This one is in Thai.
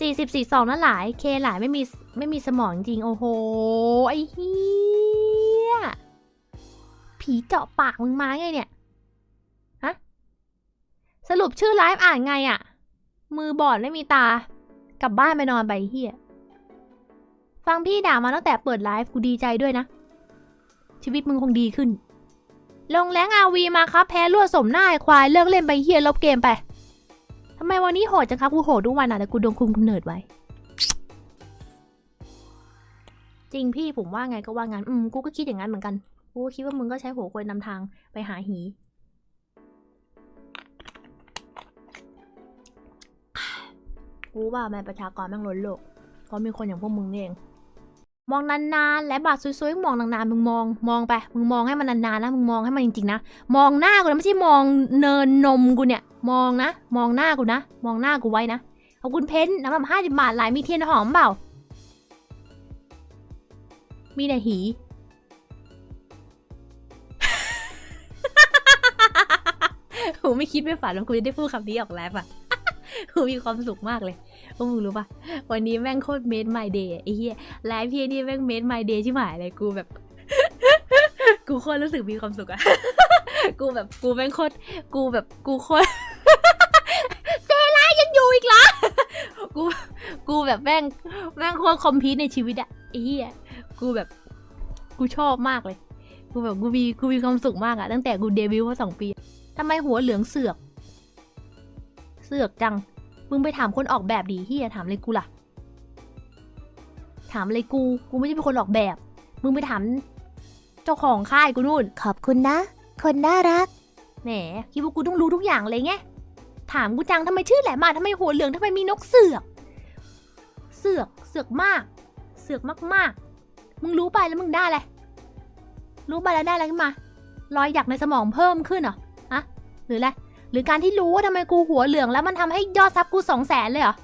สี่สิบสี่สองนั่นหลาย เคหลายไม่มีไม่มีสมองจริง โอ้โห ไอ้เฮียผีเจาะปากมึงมาไงเนี่ย ฮะ สรุปชื่อไลฟ์อ่านไงอะมือบอดไม่มีตา กลับบ้านไปนอนไปเฮียฟังพี่ด่ามาตั้งแต่เปิดไลฟ์กูดีใจด้วยนะ ชีวิตมึงคงดีขึ้น ลงแรงอาวีมาครับ แพ้รวดสมหน้าไอควายเลิกเล่นไปเฮียลบเกมไปำไมวันนี้โหดจังครับกูโหดทุกวันอะแต่กูโดนคุมกำเนิดไว้ จริงพี่ผมว่าไงก็ว่างั้น อืม กูก็คิดอย่างนั้นเหมือนกัน กูก็คิดว่ามึงก็ใช้หัวควยนำทางไปหาหี กูว่าแม่ประชากรแม่งล้นโลกเพราะมีคนอย่างพวกมึงนี่เอง มองนานๆ และบัตรสวยๆมองนานๆ มึงมอง มองไป มึงมองให้มันนานๆนะ มึงมองให้มันจริงๆนะ มองหน้ากูนะไม่ใช่มองเนินนมกูเนี่ย มองนะ มองหน้ากูนะ มองหน้ากูไว้นะ ขอบคุณเพนน้ำมันห้าสิบบาทหลายมีเทียนหอมเปล่า มีแต่หี กูไม่คิดไม่ฝันว่ากูจะได้พูดคำนี้ออกแล้วอะ กูมีความสุขมากเลยพวกมึงรู้ปะวันนี้แม่งโคตรเมด my day อะไอ้เหี้ยไลฟ์พี่นี่แม่งเมด my day ชิบหายเลยกูแบบ กูโคตรรู้สึกมีความสุขอะกูแบบกูแม่งโคตรกูแบบกูโคตรเซล่ายังอยู่อีกเหรอกูกูแบบแม่งแม่งโคตรคอมพิวในชีวิตอะไอ้เหี้ยกูแบบกูชอบมากเลย กูแบบกูมีกูมีความสุขมากอะตั้งแต่กูเดบิวต์มาสองปีทำไมหัวเหลืองเสือก สือกจัง มึงไปถามคนออกแบบดีเฮียถามเลยกูล่ะ ถามเลยกู กูไม่ใช่เป็นคนออกแบบ มึงไปถามเจ้าของค่ายกูนู่น ขอบคุณนะ คนน่ารัก แหม คิดว่ากูต้องรู้ทุกอย่างเลยไง ถามกูจังทำไมชื่อแหลมมาทำไมหัวเหลืองทำไมมีนกเสือก เสือก เสือกมาก เสือกมากๆ มึงรู้ไปแล้วมึงได้อะไร รู้ไปแล้วได้อะไรขึ้นมา รอยหยักในสมองเพิ่มขึ้นเหรอฮะหรืออะไร หรือการที่รู้ว่าทำไมกูหัวเหลืองแล้วมันทำให้ยอดซับกูสองแสนเลยเหรอ